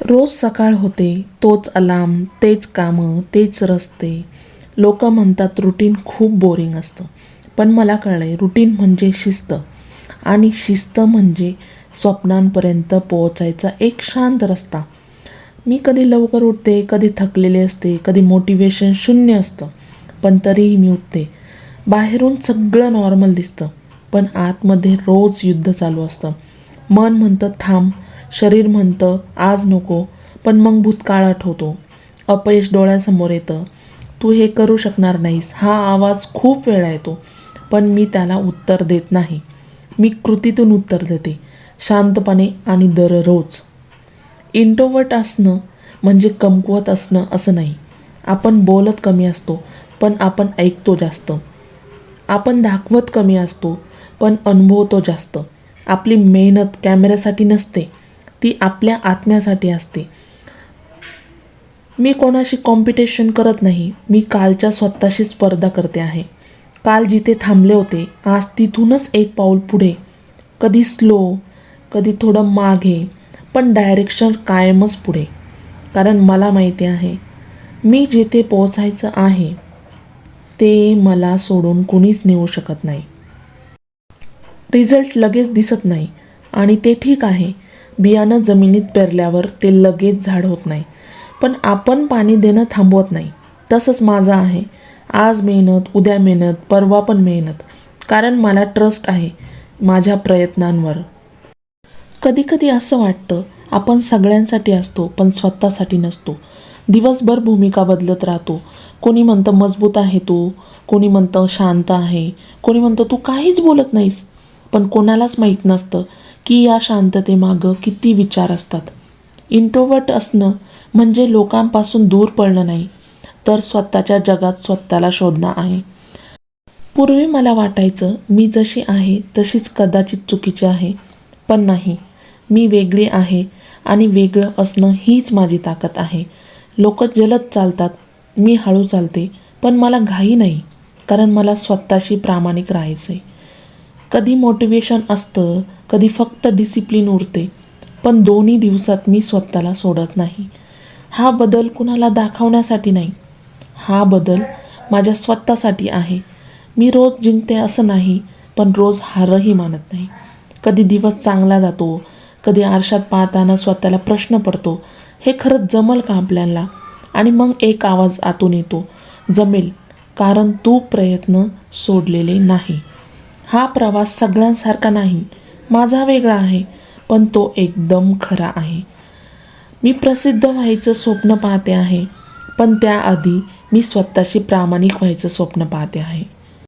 रोज सकाळ होते तोच अलार्म तेच कामं तेच रस्ते. लोक म्हणतात रुटीन खूप बोरिंग असतं. पण मला कळलं रुटीन म्हणजे शिस्त. आणि शिस्त म्हणजे स्वप्नांपर्यंत पोहोचायचा एक शांत रस्ता. मी कधी लवकर उठते कधी थकलेले असते कधी मोटिवेशन शून्य असतं पण तरीही मी उठते. बाहेरून सगळं नॉर्मल दिसतं पण आतमध्ये रोज युद्ध चालू असतं. मन म्हणतं थांब शरीर म्हणतं आज नको पण मग भूतकाळ आठवतो. अपयश डोळ्यासमोर येतं. तू हे करू शकणार नाहीस. हा आवाज खूप वेळा येतो पण मी त्याला उत्तर देत नाही. मी कृतीतून उत्तर देते शांतपणे आणि दररोज. इंटोवर्ट असणं म्हणजे कमकुवत असणं असं नाही. आपण बोलत कमी असतो पण आपण ऐकतो जास्त. आपण दाखवत कमी असतो पण अनुभवतो जास्त. आपली मेहनत कॅमेऱ्यासाठी नसते. ती आपल्या आत्म्यासाठी असते. मी कोणाशी कॉम्पिटिशन करत नाही. मी कालच्या स्वतःशी स्पर्धा करते आहे. काल जिथे थांबले होते आज तिथूनच एक पाऊल पुढे. कधी स्लो कधी थोडं मागे पण डायरेक्शन कायमच पुढे. कारण मला माहिती आहे मी जिथे पोचायचं आहे ते मला सोडून कुणीच नेऊ शकत नाही. रिझल्ट लगेच दिसत नाही आणि ते ठीक आहे. बियाणं जमिनीत पेरल्यावर ते लगेच झाड होत नाही. पण आपण पाणी देणं थांबवत नाही. तसंच माझं आहे. आज मेहनत उद्या मेहनत परवा पण मेहनत. कारण मला ट्रस्ट आहे माझ्या प्रयत्नांवर. कधीकधी असं वाटतं आपण सगळ्यांसाठी असतो पण स्वतःसाठी नसतो. दिवसभर भूमिका बदलत राहतो. कोणी म्हणतं मजबूत आहे तू. कोणी म्हणतं शांत आहे. कोणी म्हणतं तू काहीच बोलत नाहीस. पण कोणालाच माहीत नसतं की या शांततेमागं किती विचार असतात. इंट्रोवर्ट असणं म्हणजे लोकांपासून दूर पडणं नाही तर स्वतःच्या जगात स्वतःला शोधणं आहे. पूर्वी मला वाटायचं मी जशी आहे तशीच कदाचित चुकीची आहे पण नाही. मी वेगळी आहे आणि वेगळं असणं हीच माझी ताकद आहे. लोक जलद चालतात मी हळू चालते पण मला घाई नाही कारण मला स्वतःशी प्रामाणिक राहायचं आहे कधी मोटिवेशन असतं कधी फक्त डिसिप्लिन उरते पण दोन्ही दिवसात मी स्वतःला सोडत नाही. हा बदल कुणाला दाखवण्यासाठी नाही. हा बदल माझ्या स्वतःसाठी आहे. मी रोज जिंकते असं नाही पण रोज हारही मानत नाही. कधी दिवस चांगला जातो कधी आरशात पाहताना स्वतःला प्रश्न पडतो हे खरंच जमल का आपल्याला? आणि मग एक आवाज आतून येतो जमेल कारण तू प्रयत्न सोडलेले नाही. हा प्रवास सगळ्यांसारखा नाही. माझा वेगळा आहे पण तो एकदम खरा आहे. मी प्रसिद्ध व्हायचं स्वप्न पाहते आहे पण त्याआधी मी स्वतःशी प्रामाणिक व्हायचं स्वप्न पाहते आहे.